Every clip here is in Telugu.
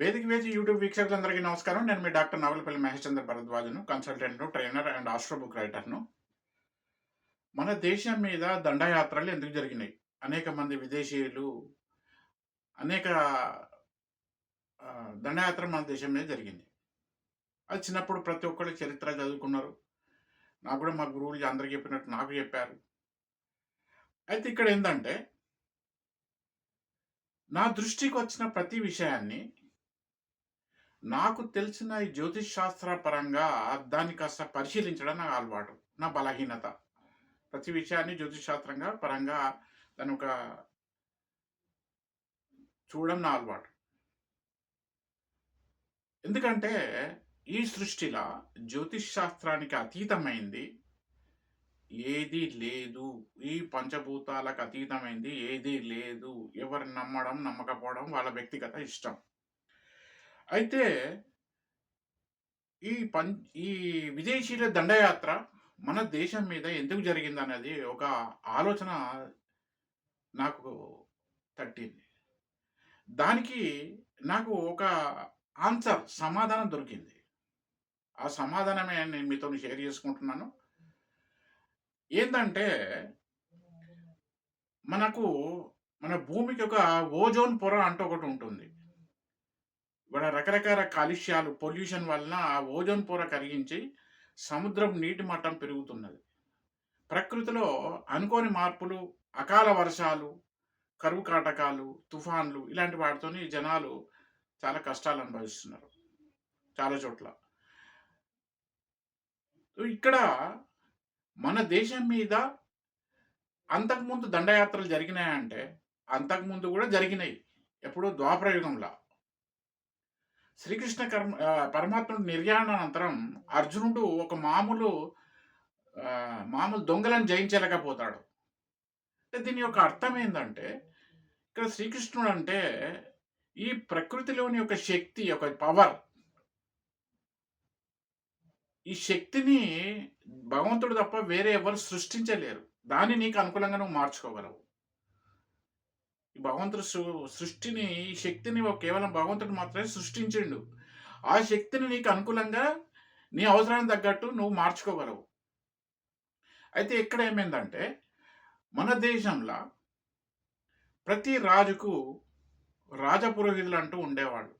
వేదిక వేది యూట్యూబ్ వీక్షకులందరికీ నమస్కారం. నేను మీ డాక్టర్ నవలపల్లి మహేష్ చంద్ర భరద్వాజను కన్సల్టెంట్ను ట్రైనర్ అండ్ ఆస్ట్రో బుక్ రైటర్ను మన దేశం మీద దండయాత్రలు ఎందుకు జరిగినాయి? అనేక మంది విదేశీయులు అనేక దండయాత్ర మన దేశం మీద జరిగింది. అది చిన్నప్పుడు ప్రతి ఒక్కళ్ళు చరిత్ర చదువుకున్నారు. నాకు కూడా మా గురువులు అందరికీ చెప్పినట్టు నాకు చెప్పారు. అయితే ఇక్కడ ఏంటంటే నా దృష్టికి వచ్చిన ప్రతి విషయాన్ని నాకు తెలిసిన ఈ జ్యోతిష్ శాస్త్ర పరంగా దాన్ని కాస్త పరిశీలించడం నాకు అలవాటు నా బలహీనత. ప్రతి విషయాన్ని జ్యోతిష్శాస్త్రంగా పరంగా దాని ఒక చూడడం నా అలవాటు. ఎందుకంటే ఈ సృష్టిలో జ్యోతిష్ శాస్త్రానికి అతీతమైంది ఏది లేదు. ఈ పంచభూతాలకు అతీతమైంది ఏది లేదు. ఎవరు నమ్మడం నమ్మకపోవడం వాళ్ళ వ్యక్తిగత ఇష్టం. అయితే ఈ పం ఈ విదేశీయుల దండయాత్ర మన దేశం మీద ఎందుకు జరిగింది అనేది ఒక ఆలోచన నాకు తట్టింది. దానికి నాకు ఒక ఆన్సర్ సమాధానం దొరికింది. ఆ సమాధానమే నేను మీతో షేర్ చేసుకుంటున్నాను. ఏంటంటే మనకు మన భూమికి ఒక ఓజోన్ పొర అంటూ ఒకటి ఉంటుంది. ఇక్కడ రకరకాల కాలుష్యాలు పొల్యూషన్ వలన ఆ ఓజోన్ పొర కరిగించి సముద్రం నీటి మట్టం పెరుగుతున్నది. ప్రకృతిలో అనుకోని మార్పులు అకాల వర్షాలు కరువు కాటకాలు తుఫాన్లు ఇలాంటి వాటితోని జనాలు చాలా కష్టాలు అనుభవిస్తున్నారు. చాలా చోట్ల. ఇక్కడ మన దేశం మీద అంతకుముందు దండయాత్రలు జరిగినాయంటే అంతకుముందు కూడా జరిగినాయి. ఎప్పుడో ద్వాపరయుగంలో శ్రీకృష్ణ కర్మ ఆ, పరమాత్ముడు నిర్యాణానంతరం అర్జునుడు ఒక మామూలు మామూలు దొంగలను జయించలేకపోతాడు. అంటే దీని యొక్క అర్థం ఏంటంటే ఇక్కడ శ్రీకృష్ణుడు అంటే ఈ ప్రకృతిలోని ఒక శక్తి ఒక పవర్. ఈ శక్తిని భగవంతుడు తప్ప వేరే ఎవరు సృష్టించలేరు. దాన్ని నీకు అనుకూలంగా నువ్వు మార్చుకోగలవు. భగవంతుడు సృ- సృష్టిని ఈ శక్తిని కేవలం భగవంతుడు మాత్రమే సృష్టించిండు. ఆ శక్తిని నీకు అనుకూలంగా నీ అవసరానికి తగ్గట్టు నువ్వు మార్చుకోగలవు. అయితే ఇక్కడ ఏమైందంటే మన దేశంలో ప్రతి రాజుకు రాజపురోహితులు అంటూ ఉండేవాడు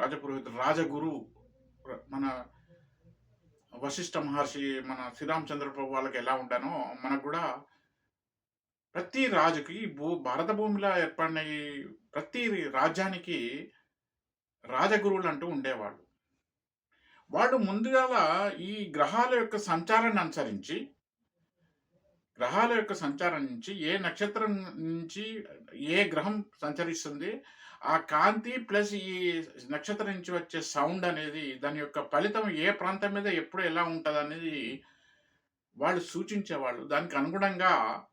రాజపురోహితులు రాజగురు మన వశిష్ఠ మహర్షి మన శ్రీరామచంద్ర ప్రభు వాళ్ళకి ఎలా ఉంటానో మనకు కూడా ప్రతి రాజుకి భూ భారత భూమిలో ఏర్పడిన ప్రతి రాజ్యానికి రాజగురువులు అంటూ ఉండేవాళ్ళు. వాళ్ళు ముందుగా ఈ గ్రహాల యొక్క సంచారాన్ని అనుసరించి గ్రహాల యొక్క సంచారం నుంచి ఏ నక్షత్రం నుంచి ఏ గ్రహం సంచరిస్తుంది ఆ కాంతి ప్లస్ ఈ నక్షత్రం నుంచి వచ్చే సౌండ్ అనేది దాని యొక్క ఫలితం ఏ ప్రాంతం మీద ఎప్పుడు ఎలా ఉంటుంది అనేది వాళ్ళు సూచించేవాళ్ళు. దానికి అనుగుణంగా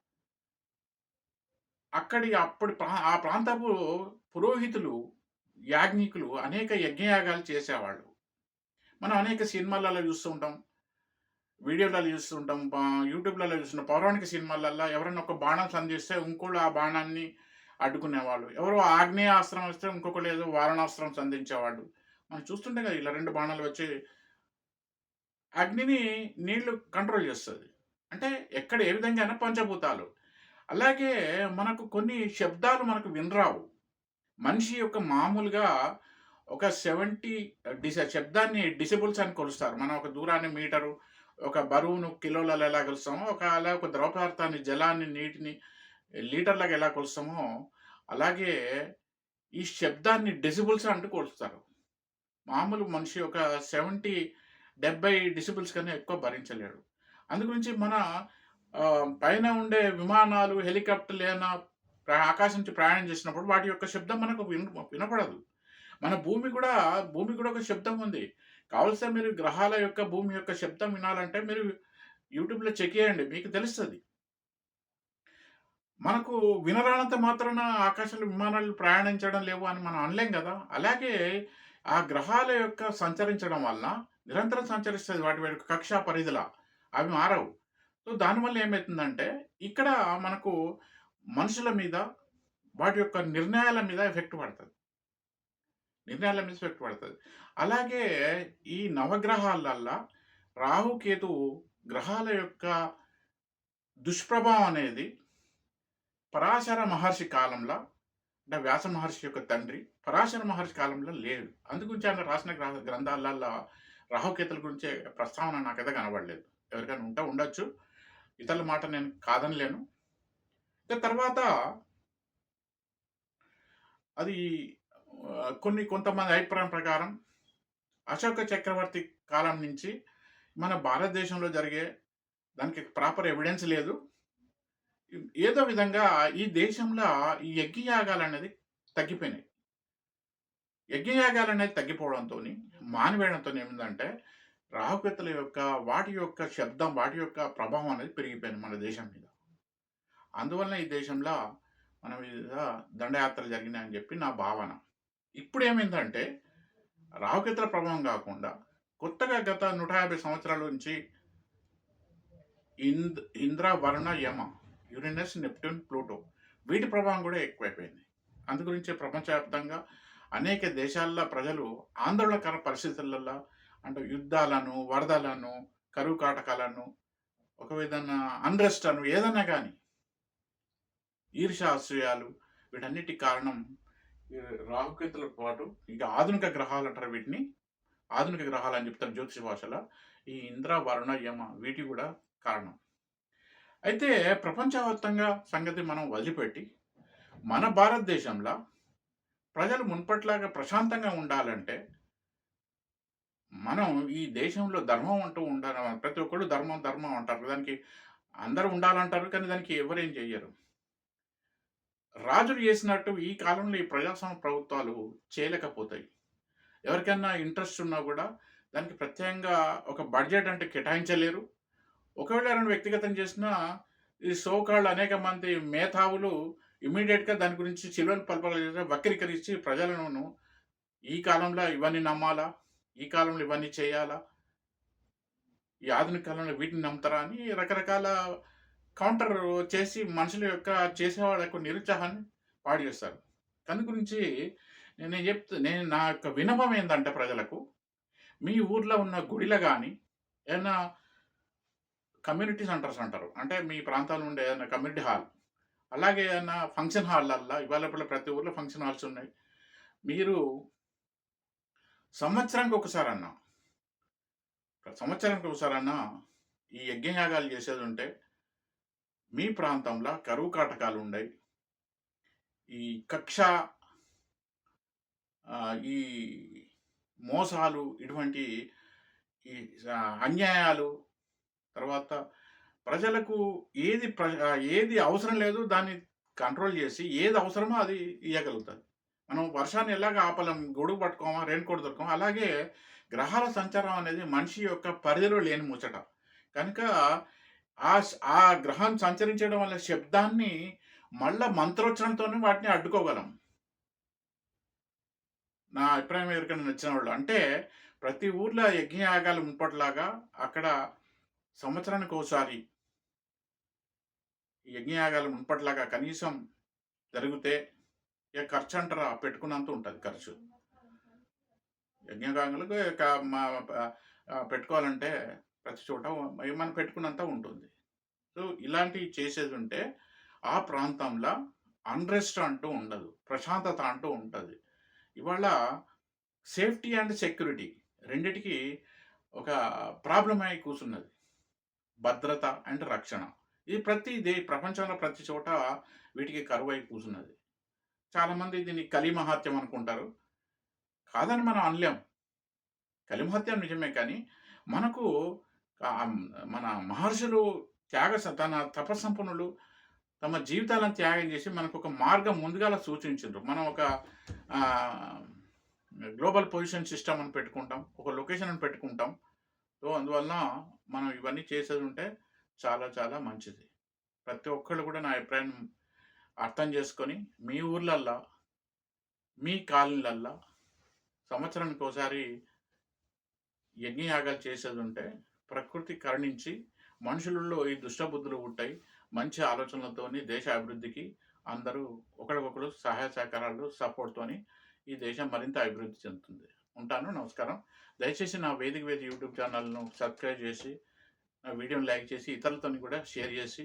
అక్కడి అప్పటి ప్రా- ఆ ప్రాంతపు పురోహితులు యాజ్ఞికులు అనేక యజ్ఞయాగాలు చేసేవాళ్ళు. మనం అనేక సినిమాలలో చూస్తూ ఉంటాం. వీడియోలలో చూస్తుంటాం యూట్యూబ్లలో చూస్తుంటాం పౌరాణిక సినిమాలలో ఎవరైనా ఒక బాణం సంధిస్తే ఇంకోళ్ళు ఆ బాణాన్ని అడ్డుకునేవాళ్ళు. ఎవరో ఆగ్నేయ ఆశ్రమం వస్తే ఇంకొకళ్ళు ఏదో వారణాస్త్రం సంధించేవాళ్ళు. మనం చూస్తుంటే కదా ఇలా రెండు బాణాలు వచ్చి అగ్నిని నీళ్ళు కంట్రోల్ చేస్తుంది. అంటే ఎక్కడ ఏ విధంగా అయినా పంచభూతాలు. అలాగే మనకు కొన్ని శబ్దాలు మనకు వినరావు. మనిషి యొక్క మామూలుగా ఒక సెవెంటీ డిస శబ్దాన్ని డిసిబుల్స్ అని కొలుస్తారు. మనం ఒక దూరాన్ని మీటరు ఒక బరువును కిలోలలో ఎలా కొలుస్తామో ఒక అలా ఒక ద్రవ పదార్థాన్ని జలాన్ని నీటిని లీటర్లకు ఎలా కొలుస్తామో అలాగే ఈ శబ్దాన్ని డెసిబుల్స్ అంటూ కొలుస్తారు. మామూలు మనిషి ఒక సెవెంటీ డెబ్బై డిసిబుల్స్ కన్నా ఎక్కువ భరించలేడు. అందుగురించి మన పైన ఉండే విమానాలు హెలికాప్టర్లు ఏమైనా ఆకాశం నుంచి ప్రయాణం చేసినప్పుడు వాటి యొక్క శబ్దం మనకు విన వినపడదు. మన భూమి కూడా భూమి కూడా ఒక శబ్దం ఉంది. కావలసిన మీరు గ్రహాల యొక్క భూమి యొక్క శబ్దం వినాలంటే మీరు యూట్యూబ్లో చెక్ చేయండి. మీకు తెలుస్తుంది. మనకు వినరానంత మాత్రాన ఆకాశంలో విమానాలు ప్రయాణించడం లేవు అని మనం అనలేం కదా. అలాగే ఆ గ్రహాల యొక్క సంచరించడం వల్ల నిరంతరం సంచరిస్తుంది వాటి యొక్క కక్షా పరిధిలా. అవి మారవు. సో దానివల్ల ఏమవుతుందంటే ఇక్కడ మనకు మనుషుల మీద వాటి యొక్క నిర్ణయాల మీద ఎఫెక్ట్ పడుతుంది నిర్ణయాల మీద ఎఫెక్ట్ పడుతుంది అలాగే ఈ నవగ్రహాలల్లా రాహుకేతు గ్రహాల యొక్క దుష్ప్రభావం అనేది పరాశర మహర్షి కాలంలో అంటే వ్యాస మహర్షి యొక్క తండ్రి పరాశర మహర్షి కాలంలో లేడు. అందుగురించి ఆయన రాసిన గ్రహ గ్రంథాలల్లా రాహుకేతుల గురించే ప్రస్తావన నాకైతే కనబడలేదు. ఎవరికైనా ఉంటా ఉండొచ్చు. ఇతరుల మాట నేను కాదనలేను. తర్వాత అది కొన్ని కొంతమంది అభిప్రాయం ప్రకారం అశోక చక్రవర్తి కాలం నుంచి మన భారతదేశంలో జరిగే దానికి ప్రాపర్ ఎవిడెన్స్ లేదు. ఏదో విధంగా ఈ దేశంలో ఈ యజ్ఞయాగాలు అనేది తగ్గిపోయినాయి. యజ్ఞయాగాలు అనేది తగ్గిపోవడంతోని, మానవేయడంతో ఏమిందంటే రాహుకేతుల యొక్క వాటి యొక్క శబ్దం, వాటి యొక్క ప్రభావం అనేది పెరిగిపోయింది మన దేశం మీద. అందువలన ఈ దేశంలో మన మీద దండయాత్రలు జరిగినాయని చెప్పి నా భావన. ఇప్పుడు ఏమైందంటే రాహుకేతుల ప్రభావం కాకుండా కొత్తగా గత 150 సంవత్సరాల నుంచి ఇంద్ Indra, Varuna, Yama, Uranus, Neptune, Pluto వీటి ప్రభావం కూడా ఎక్కువైపోయింది. అందుగురించి ప్రపంచవ్యాప్తంగా అనేక దేశాల్లో ప్రజలు ఆందోళనకర పరిస్థితులలో అంటే యుద్ధాలను, వరదలను, కరువు కాటకాలను, ఒక విధంగా అన్‌రెస్ట్ అను ఏదన్నా కానీ ఈర్ష్య, వీటన్నిటి కారణం ఈ రాహుకేతులతో పాటు ఇక ఆధునిక గ్రహాలంటారు వీటిని. ఆధునిక గ్రహాలని చెప్తారు జ్యోతిష భాషలో. ఈ ఇంద్ర, వరుణ, యమ వీటి కూడా కారణం. అయితే ప్రపంచవ్యాప్తంగా సంగతి మనం వదిలిపెట్టి, మన భారతదేశంలో ప్రజలు మున్పట్లాగా ప్రశాంతంగా ఉండాలంటే మనం ఈ దేశంలో ధర్మం అంటూ ఉండాలి. ప్రతి ఒక్కరు ధర్మం, ధర్మం అంటారు. దానికి అందరూ ఉండాలంటారు. కానీ దానికి ఎవరేం చెయ్యరు. రాజులు చేసినట్టు ఈ కాలంలో ఈ ప్రజాస్వామ్య ప్రభుత్వాలు చేయలేకపోతాయి. ఎవరికైనా ఇంట్రెస్ట్ ఉన్నా కూడా దానికి ప్రత్యేకంగా ఒక బడ్జెట్ అంటే కేటాయించలేరు. ఒకవేళ రెండు వ్యక్తిగతం చేసినా ఈ సోకాళ్ళు అనేక మంది మేధావులు ఇమ్మీడియేట్‌గా దాని గురించి చిలువలు పలపలు వక్రీకరించి ప్రజలను ఈ కాలంలో ఇవన్నీ నమ్మాలా? ఈ కాలంలో ఇవన్నీ చేయాలా? ఈ ఆధునిక కాలంలో వీటిని నమ్ముతారా? అని రకరకాల కౌంటర్ చేసి మనుషుల యొక్క చేసేవాళ్ళ యొక్క నిరుత్సాహాన్ని పాడు చేస్తారు. దాని గురించి నేను చెప్తా నేను నా యొక్క వినమం ఏంటంటే ప్రజలకు, మీ ఊర్లో ఉన్న గుడిలో కానీ ఏదైనా కమ్యూనిటీ సెంటర్స్ అంటారు. అంటే మీ ప్రాంతాల్లో ఉండే ఏదైనా కమ్యూనిటీ హాల్. అలాగే ఏదైనా ఫంక్షన్ హాల్లల్లా ఇవాళ ప్రతి ఊర్లో ఫంక్షన్ హాల్స్ ఉన్నాయి. మీరు సంవత్సరానికి ఒకసారి అన్నా సంవత్సరానికి ఒకసారి అన్నా ఈ యజ్ఞయాగాలు చేసేది ఉంటే మీ ప్రాంతంలో కరువు కాటకాలు ఉండయి. ఈ కక్ష ఈ మోసాలు ఇటువంటి ఈ అన్యాయాలు తర్వాత ప్రజలకు ఏది ప్ర ఏది అవసరం లేదు దాన్ని కంట్రోల్ చేసి ఏది అవసరమో అది ఇవ్వగలుగుతుంది మనం వర్షాన్ని ఎలాగ ఆపలేం. గొడుగు పట్టుకోమా, రెయిన్ కోట్ దొరకమా అలాగే గ్రహాల సంచారం అనేది మనిషి యొక్క పరిధిలో లేని ముచ్చట. కనుక ఆ ఆ గ్రహం సంచరించడం వల్ల శబ్దాన్ని మళ్ళా మంత్రోచ్చరణతోనే వాటిని అడ్డుకోగలం. నా అభిప్రాయం ఎవరికైనా నచ్చినోళ్ళు. అంటే ప్రతి ఊర్లో యజ్ఞయాగాలు మునుపటిలాగా అక్కడ సంవత్సరానికి ఒకసారి యజ్ఞయాగాలు మునుపటిలాగా కనీసం జరిగితే ఇక ఖర్చు అంటారా పెట్టుకున్నంత ఉంటుంది ఖర్చు. యజ్ఞగాంగులకు పెట్టుకోవాలంటే ప్రతి చోట మనం పెట్టుకున్నంత ఉంటుంది. సో, ఇలాంటివి చేసేది ఉంటే ఆ ప్రాంతంలో అన్‌రెస్ట్ అంటూ ఉండదు. ప్రశాంతత అంటూ ఉంటుంది ఇవాళ సేఫ్టీ అండ్ సెక్యూరిటీ రెండిటికి ఒక ప్రాబ్లం అయి కూర్చున్నది భద్రత అండ్ రక్షణ. ఇది ప్రతి దే ప్రపంచంలో ప్రతి చోట వీటికి కరువై కూర్చున్నది చాలామంది దీన్ని కలిమహత్యం అనుకుంటారు. కాదని మనం అనలేం. కలిమహత్యం నిజమే కానీ, మనకు మన మహర్షులు త్యాగ తన తపస్సంపన్నులు తమ జీవితాలను త్యాగం చేసి మనకొక మార్గం ముందుగాల సూచించిండ్రు. మనం ఒక గ్లోబల్ పొజిషన్ సిస్టమ్ అని పెట్టుకుంటాం. ఒక లొకేషన్ అని పెట్టుకుంటాం. సో, అందువలన మనం ఇవన్నీ చేసేది ఉంటే చాలా చాలా మంచిది. ప్రతి ఒక్కళ్ళు కూడా నా అభిప్రాయం అర్థం చేసుకొని, మీ ఊర్లల్లా, మీ కాలనీలల్లా సంవత్సరానికోసారి యజ్ఞయాగాలు చేసేదుంటే ప్రకృతి కరుణించి మనుషులలో ఈ దుష్టబుద్ధులు ఉంటాయి మంచి ఆలోచనలతోని దేశ అభివృద్ధికి అందరూ ఒకరికొకరు సహాయ సహకారాలు సపోర్ట్‌తోని ఈ దేశం మరింత అభివృద్ధి చెందుతుంది. ఉంటాను. నమస్కారం. దయచేసి నా వేదిక వేది యూట్యూబ్ ఛానల్ను సబ్స్క్రైబ్ చేసి నా వీడియోని లైక్ చేసి ఇతరులతో కూడా షేర్ చేసి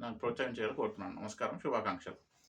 నన్ను ప్రోత్సహించాలని కోరుతున్నాను. నమస్కారం. శుభాకాంక్షలు.